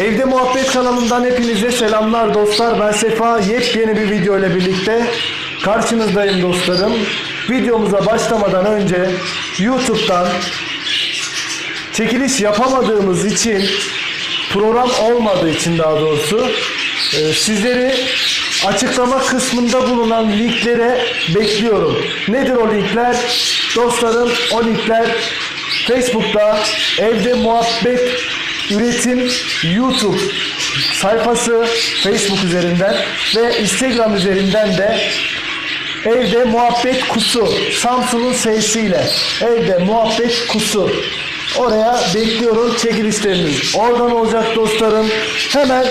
Evde Muhabbet kanalından hepinize selamlar dostlar. Ben Sefa. Yepyeni bir video ile birlikte karşınızdayım dostlarım. Videomuza başlamadan önce YouTube'dan çekiliş yapamadığımız için program olmadığı için daha doğrusu e, sizleri açıklama kısmında bulunan linklere bekliyorum. Nedir o linkler? Dostlarım o linkler Facebook'ta evde muhabbet üretim YouTube sayfası Facebook üzerinden ve Instagram üzerinden de Evde muhabbet kusu. Samsun'un sesiyle. Evde muhabbet kusu. Oraya bekliyorum çekilişleriniz. Oradan olacak dostlarım. Hemen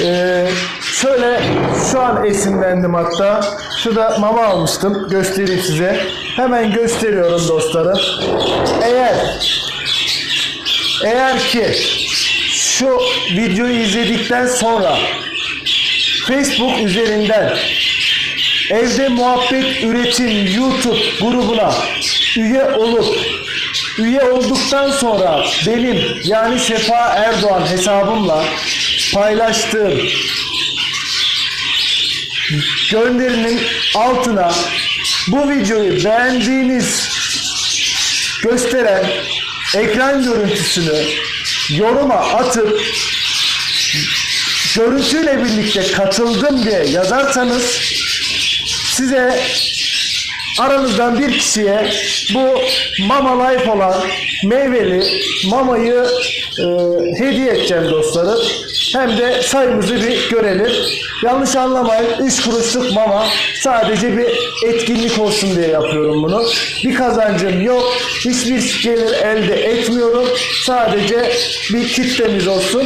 eee, şöyle şu an esinlendim hatta. Şurada mama almıştım. Göstereyim size. Hemen gösteriyorum dostlarım. Eğer eğer ki şu videoyu izledikten sonra Facebook üzerinden Evde Muhabbet Üretim YouTube grubuna üye olup üye olduktan sonra benim yani Sefa Erdoğan hesabımla paylaştığım gönderinin altına bu videoyu beğendiğiniz gösteren ekran görüntüsünü yoruma atıp görüntüyle birlikte katıldım diye yazarsanız size aranızdan bir kişiye bu Mama Life olan meyveli mamayı e, hediye edeceğim dostlarım. Hem de sayımızı bir görelim. Yanlış anlamayın 3 kuruşluk mama sadece bir etkinlik olsun diye yapıyorum bunu. Bir kazancım yok. Hiçbir gelir elde etmiyorum. Sadece bir kitlemiz olsun.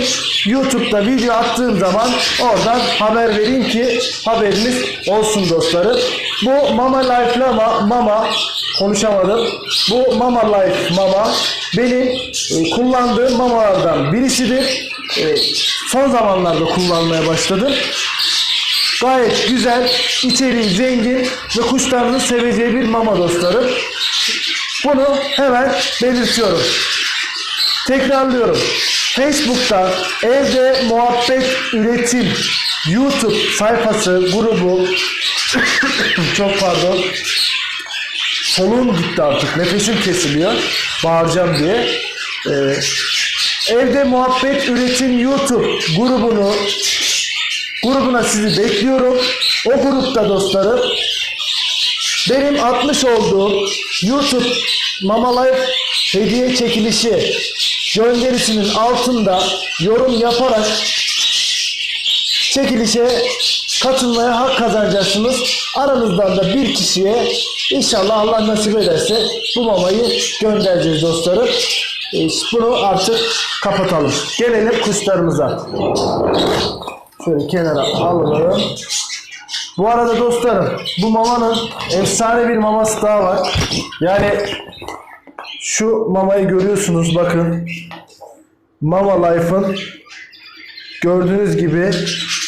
YouTube'da video attığım zaman oradan haber vereyim ki haberiniz olsun dostlarım. Bu Mama Life Lama Mama konuşamadım. Bu Mama Life Mama benim e, kullandığım mamalardan birisidir. E, son zamanlarda kullanmaya başladım. Gayet güzel, içeriği zengin ve kuşlarının seveceği bir mama dostlarım. Bunu hemen belirtiyorum. Tekrarlıyorum. Facebook'ta evde muhabbet üretim YouTube sayfası grubu çok pardon soluğum gitti artık nefesim kesiliyor bağıracağım diye Ee, evde muhabbet üretim YouTube grubunu grubuna sizi bekliyorum o grupta dostlarım benim atmış olduğum YouTube Mama Life hediye çekilişi gönderisinin altında yorum yaparak çekilişe katılmaya hak kazanacaksınız. Aranızdan da bir kişiye inşallah Allah nasip ederse bu mamayı göndereceğiz dostlarım. Bunu artık kapatalım. Gelelim kuşlarımıza. Şöyle kenara alalım. Bu arada dostlarım bu mamanın efsane bir maması daha var. Yani şu mamayı görüyorsunuz bakın. Mama Life'ın gördüğünüz gibi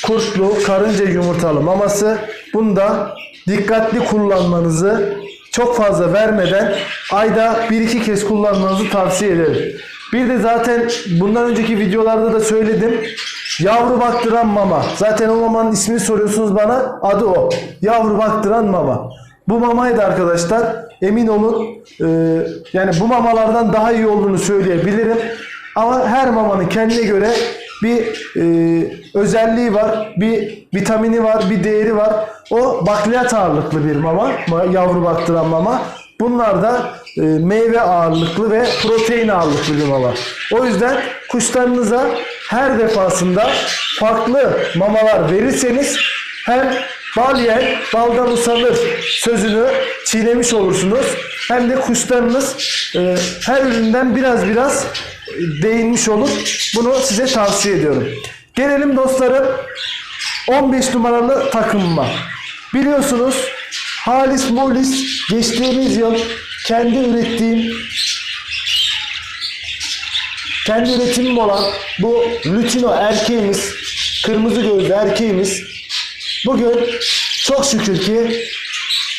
kurtlu karınca yumurtalı maması. Bunu da dikkatli kullanmanızı çok fazla vermeden ayda 1-2 kez kullanmanızı tavsiye ederim. Bir de zaten bundan önceki videolarda da söyledim. Yavru baktıran mama. Zaten o mamanın ismini soruyorsunuz bana. Adı o. Yavru baktıran mama. Bu mamayı da arkadaşlar emin olun e, yani bu mamalardan daha iyi olduğunu söyleyebilirim. Ama her mamanın kendine göre bir e, özelliği var, bir vitamini var, bir değeri var. O bakliyat ağırlıklı bir mama, ma- yavru baktıran mama. Bunlar da e, meyve ağırlıklı ve protein ağırlıklı bir mama. O yüzden kuşlarınıza her defasında farklı mamalar verirseniz hem bal yer, baldan usanır sözünü çiğnemiş olursunuz. Hem de kuşlarınız e, her üründen biraz biraz değinmiş olur. Bunu size tavsiye ediyorum. Gelelim dostlarım 15 numaralı takımıma. Biliyorsunuz Halis Mulis geçtiğimiz yıl kendi ürettiğim kendi üretimim olan bu Lutino erkeğimiz, kırmızı gözlü erkeğimiz bugün çok şükür ki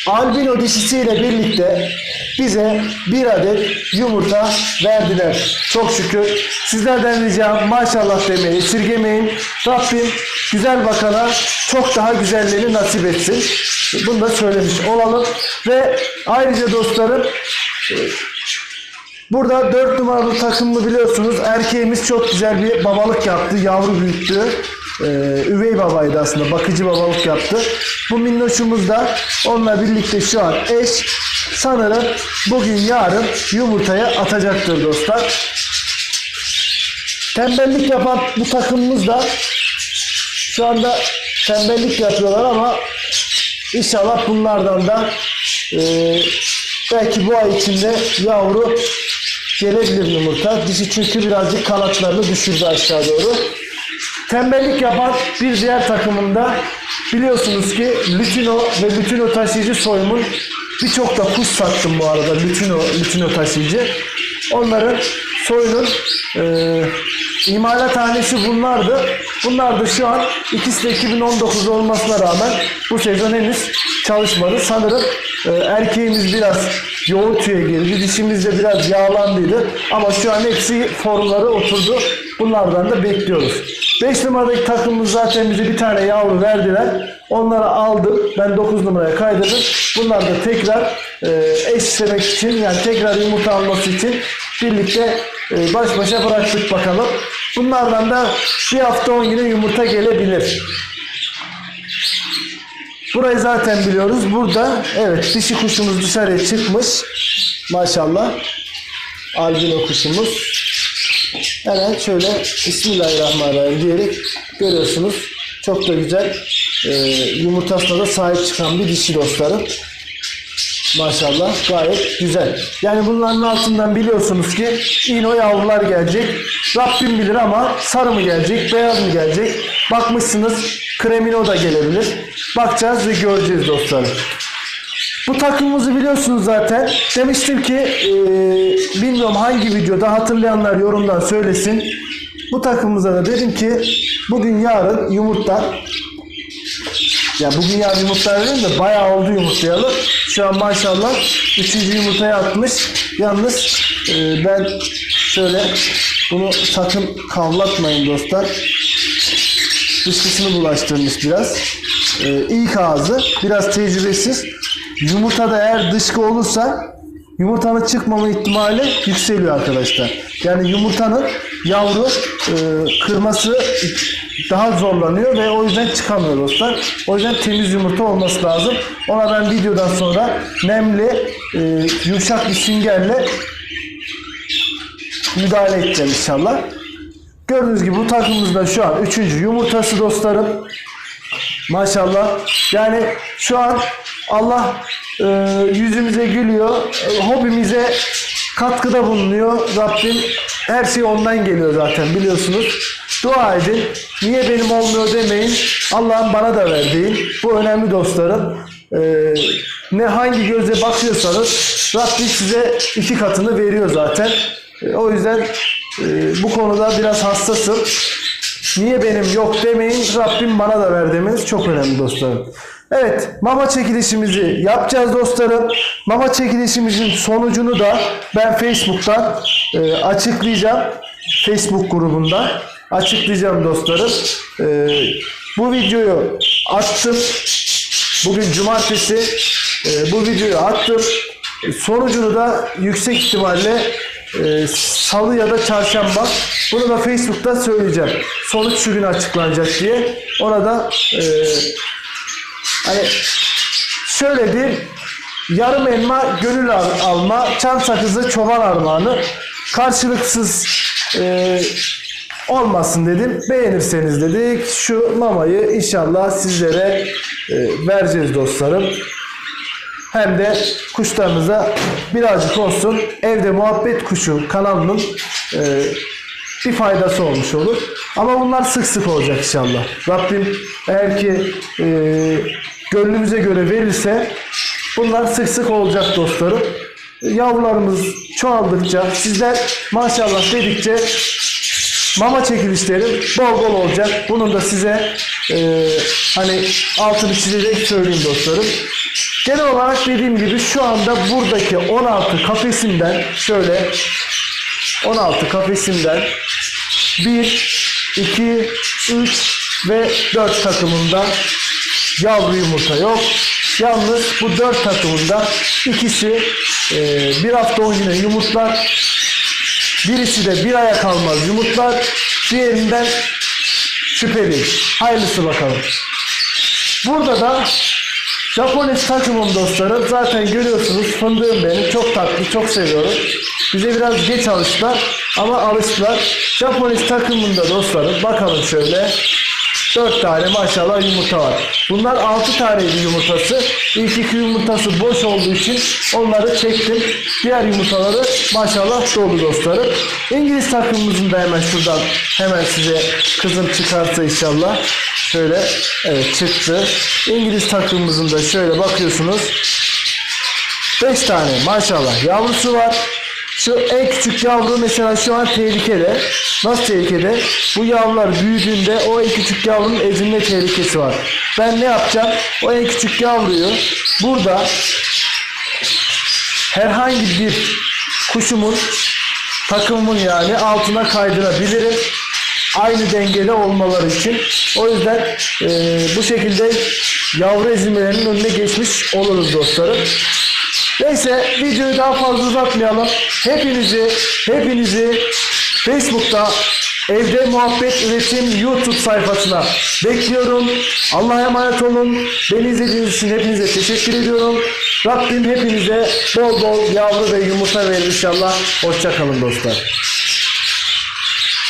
albino dişisiyle birlikte bize bir adet yumurta verdiler. Çok şükür. Sizlerden ricam maşallah demeyi esirgemeyin. Rabbim güzel bakana çok daha güzellerini nasip etsin. Bunu da söylemiş olalım. Ve ayrıca dostlarım Burada 4 numaralı takımlı biliyorsunuz erkeğimiz çok güzel bir babalık yaptı. Yavru büyüttü. Ee, üvey babaydı aslında. Bakıcı babalık yaptı. Bu minnoşumuz da onunla birlikte şu an eş. Sanırım bugün yarın yumurtaya atacaktır dostlar. Tembellik yapan bu takımımız da şu anda tembellik yapıyorlar ama inşallah bunlardan da e, belki bu ay içinde yavru gelebilir yumurta. Dişi çünkü birazcık kanatlarını düşürdü aşağı doğru. Tembellik yapan bir diğer takımında biliyorsunuz ki Lütino ve Lütino taşıyıcı soyumun birçok da kuş sattım bu arada Lütino, Lütino taşıyıcı. Onların soyunun e, imalathanesi bunlardı. Bunlar da şu an ikisi de 2019 olmasına rağmen bu sezon henüz çalışmadı. Sanırım e, erkeğimiz biraz yoğun tüye girdi. Dişimiz de biraz yağlandıydı. Ama şu an hepsi formları oturdu. Bunlardan da bekliyoruz. 5 numaradaki takımımız zaten bize bir tane yavru verdiler. Onları aldım. Ben 9 numaraya kaydırdım. Bunlar da tekrar e, eşlemek için yani tekrar yumurta alması için birlikte e, baş başa bıraktık bakalım. Bunlardan da bir hafta 10 güne yumurta gelebilir. Burayı zaten biliyoruz. Burada evet dişi kuşumuz dışarıya çıkmış. Maşallah. Albino kuşumuz. Hemen şöyle Bismillahirrahmanirrahim diyerek görüyorsunuz. Çok da güzel e, yumurtasına da sahip çıkan bir dişi dostlarım. Maşallah gayet güzel. Yani bunların altından biliyorsunuz ki ino yavrular gelecek. Rabbim bilir ama sarı mı gelecek, beyaz mı gelecek? Bakmışsınız kremino da gelebilir. Bakacağız ve göreceğiz dostlarım. Bu takımımızı biliyorsunuz zaten. Demiştim ki e, bilmiyorum hangi videoda hatırlayanlar yorumdan söylesin. Bu takımımıza da dedim ki bugün yarın yumurta ya bugün yarın yumurta verelim de bayağı oldu yumurtlayalı. Şu an maşallah üçüncü yumurtaya atmış. Yalnız e, ben şöyle bunu sakın kavlatmayın dostlar. Dışkısını bulaştırmış biraz. E, ilk ağzı biraz tecrübesiz. Yumurtada eğer dışkı olursa yumurtanın çıkmama ihtimali yükseliyor arkadaşlar. Yani yumurtanın yavru e, kırması daha zorlanıyor ve o yüzden çıkamıyor dostlar. O yüzden temiz yumurta olması lazım. Ona ben videodan sonra nemli, e, yumuşak bir süngerle müdahale edeceğim inşallah. Gördüğünüz gibi bu takımımızda şu an 3. yumurtası dostlarım. Maşallah. Yani şu an Allah e, yüzümüze gülüyor. E, hobimize katkıda bulunuyor. Rabbim her şey ondan geliyor zaten biliyorsunuz. Dua edin. Niye benim olmuyor demeyin. Allah'ın bana da verdiği. Bu önemli dostlarım. E, ne hangi gözle bakıyorsanız Rabbim size iki katını veriyor zaten. E, o yüzden e, bu konuda biraz hassasım. Niye benim yok demeyin. Rabbim bana da ver demeniz çok önemli dostlarım. Evet mama çekilişimizi yapacağız dostlarım. Mama çekilişimizin sonucunu da ben Facebook'tan e, açıklayacağım. Facebook grubunda açıklayacağım dostlarım. E, bu videoyu attım. Bugün cumartesi. E, bu videoyu attım. Sonucunu da yüksek ihtimalle e, salı ya da çarşamba. Bunu da Facebook'ta söyleyeceğim. Sonuç şu gün açıklanacak diye. Ona da e, hani şöyle diyeyim. Yarım elma gönül al- alma, çam sakızı çoban armağanı. Karşılıksız e, olmasın dedim. Beğenirseniz dedik. Şu mamayı inşallah sizlere e, vereceğiz dostlarım hem de kuşlarınıza birazcık olsun evde muhabbet kuşu kanalının e, bir faydası olmuş olur. Ama bunlar sık sık olacak inşallah. Rabbim eğer ki e, gönlümüze göre verirse bunlar sık sık olacak dostlarım. Yavrularımız çoğaldıkça sizler maşallah dedikçe mama çekilişlerim bol bol olacak. Bunun da size e, hani altını çizerek söyleyeyim dostlarım. Genel olarak dediğim gibi şu anda buradaki 16 kafesimden şöyle 16 kafesimden 1, 2, 3 ve 4 takımında yavru yumurta yok. Yalnız bu 4 takımında ikisi e, bir hafta 10 güne yumurtlar. Birisi de bir aya kalmaz yumurtlar. Diğerinden şüpheli. Hayırlısı bakalım. Burada da Japones takımım dostlarım. Zaten görüyorsunuz fındığım benim. Çok tatlı, çok seviyorum. Bize biraz geç alıştılar ama alıştılar. Japones takımında dostlarım. Bakalım şöyle. 4 tane maşallah yumurta var. Bunlar 6 taneydi yumurtası. İlk iki yumurtası boş olduğu için onları çektim. Diğer yumurtaları maşallah dolu dostlarım. İngiliz takımımızın da hemen şuradan hemen size kızım çıkarsa inşallah. Şöyle evet çıktı. İngiliz takımımızın da şöyle bakıyorsunuz. 5 tane maşallah yavrusu var. Şu en küçük yavru mesela şu an tehlikede. Nasıl tehlikede? Bu yavrular büyüdüğünde o en küçük yavrunun ezilme tehlikesi var. Ben ne yapacağım? O en küçük yavruyu burada herhangi bir kuşumun takımımın yani altına kaydırabilirim. Aynı dengede olmaları için. O yüzden e, bu şekilde yavru ezilmelerinin önüne geçmiş oluruz dostlarım. Neyse videoyu daha fazla uzatmayalım. Hepinizi, hepinizi Facebook'ta Evde Muhabbet Üretim YouTube sayfasına bekliyorum. Allah'a emanet olun. Beni izlediğiniz için hepinize teşekkür ediyorum. Rabbim hepinize bol bol yavru ve yumurta verir inşallah. Hoşçakalın dostlar.